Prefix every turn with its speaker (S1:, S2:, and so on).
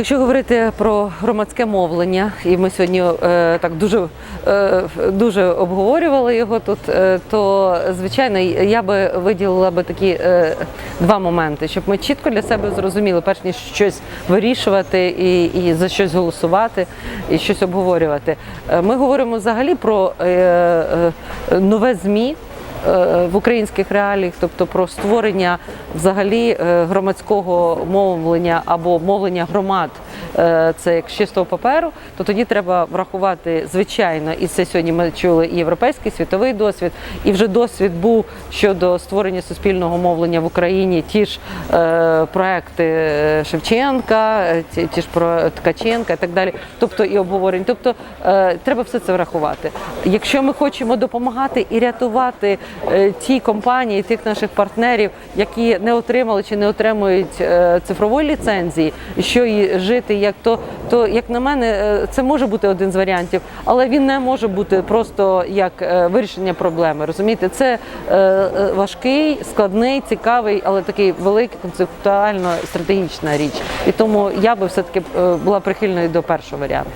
S1: Якщо говорити про громадське мовлення, і ми сьогодні е, так дуже, е, дуже обговорювали його тут, е, то звичайно я би виділила би такі е, два моменти, щоб ми чітко для себе зрозуміли, перш ніж щось вирішувати і, і за щось голосувати, і щось обговорювати. Е, Ми говоримо взагалі про е, е, нове ЗМІ в українських реаліях, тобто про створення взагалі е, громадського мовлення або мовлення громад. Е, Це як з чистого паперу, то тоді треба врахувати звичайно, і це сьогодні ми чули і європейський світовий досвід, і вже досвід був щодо створення суспільного мовлення в Україні. Ті ж е, проекти е, Шевченка, е, ті, ті ж про Ткаченка і так далі. Тобто і обговорень. Тобто е, треба все це врахувати. Якщо ми хочемо допомагати і рятувати е, ті компанії, тих наших партнерів, які не отримали чи не отримують е, цифрової ліцензії, що і жити, як то, то як на мене, е, це може бути один з варіантів, але він не може бути просто як е, вирішення проблеми. Розумієте, це е, важкий, складний, цікавий, але такий великий концептуально стратегічна річ. І тому я би все таки була прихильною до першого варіанту.